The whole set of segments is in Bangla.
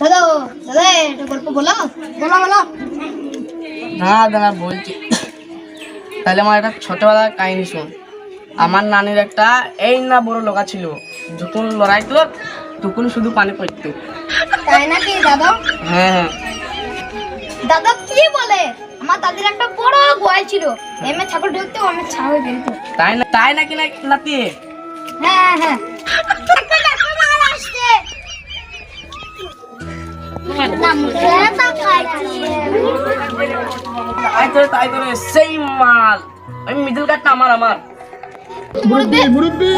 দাদা দাদা একটা গল্প বলো। বলো বলো। না দাদা বলছি। তাহলে আমার একটা ছোটবেলার কাহিনী শোন। আমার নানির একটা এই না বড় ছিল। যখন লড়াই তো তখন শুধু পানি পড়তো। তাই নাকি দাদা? হ্যাঁ হ্যাঁ। দাদা কি বলে? আমার দাদির একটা বড় গোয়াল ছিল। এমে ছাগল ঢুকতো আমি ছাগল বেরোতো। তাই না তাই নাকি না নাতি? হ্যাঁ হ্যাঁ। তাই তোরে তাই তোরে সেই মাল মিডল আমার আমার। মুরব্বি মুরব্বি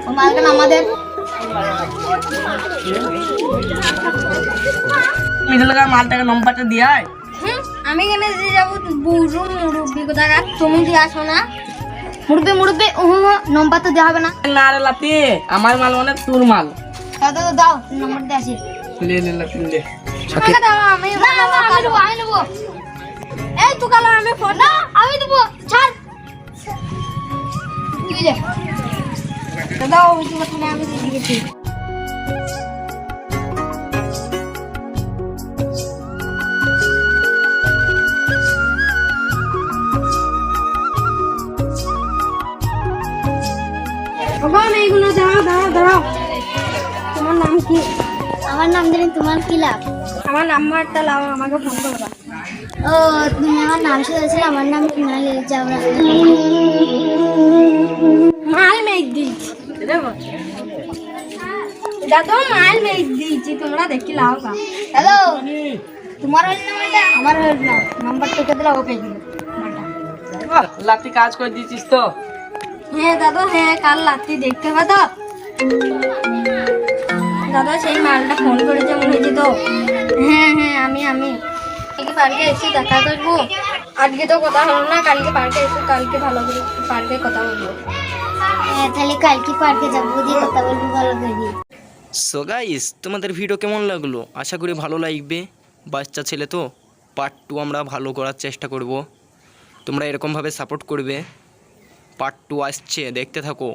ও মালটা আমাদের মিডল কাট মালটাকে নম্বরটা দিয়ে আয়। হুম, আমি কেন যে যাব বুড়ো মুরব্বি কোথাকার তুমি দিয়ে আসো না মুরব্বি মুরব্বি ও নম্বর তো দেওয়া হবে না না রে আমার মাল মানে তোর মাল। দাদা দাও নম্বর দিয়ে আসি। লে লে লাতি লে। আমি এই কালো আমি ফোন। না আমি দেবো ছাড়। দাদা ওই তুই কথা আমি দিয়ে দিয়েছি। ভগবান এইগুলো দাঁড়াও দাঁড়াও দাঁড়াও তোমার নাম কি? আমার নাম জানি তোমার কি লাভ? আমার নাম্বারটা লাও আমাকে ফোন করবা ও তুমি আমার নাম শুনেছিলে আমার নাম কুনাল যাওয়া মাল মেঘ দিয়েছি। দাদা মাল মেঘ দিয়েছি তোমরা দেখি লাও কা হ্যালো তোমার হল নাম্বারটা আমার হল না নাম্বার টিকে দিলে পেয়ে দিল লাতি কাজ করে দিয়েছিস তো। হ্যাঁ দাদা হ্যাঁ কাল রাত্রি দেখতে পাতো দাদা সেই মালটা ফোন করেছে মনে হয়েছে তো। হ্যাঁ হ্যাঁ আমি আমি। কালকে পার্কে এসে দেখা করব। আজকে তো কথা হলো না কালকে পার্কে এসে কালকে ভালো করে পার্কে কথা বলব। হ্যাঁ তাহলে কালকে পার্কে যাব দিয়ে কথা বলব ভালো করে। সো গাইস তোমাদের ভিডিও কেমন লাগল? আশা করি ভালো লাগবে। বাচ্চা ছেলে তো পার্ট টু আমরা ভালো করার চেষ্টা করব। তোমরা এরকমভাবে সাপোর্ট করবে। পার্ট টু আসছে দেখতে থাকো।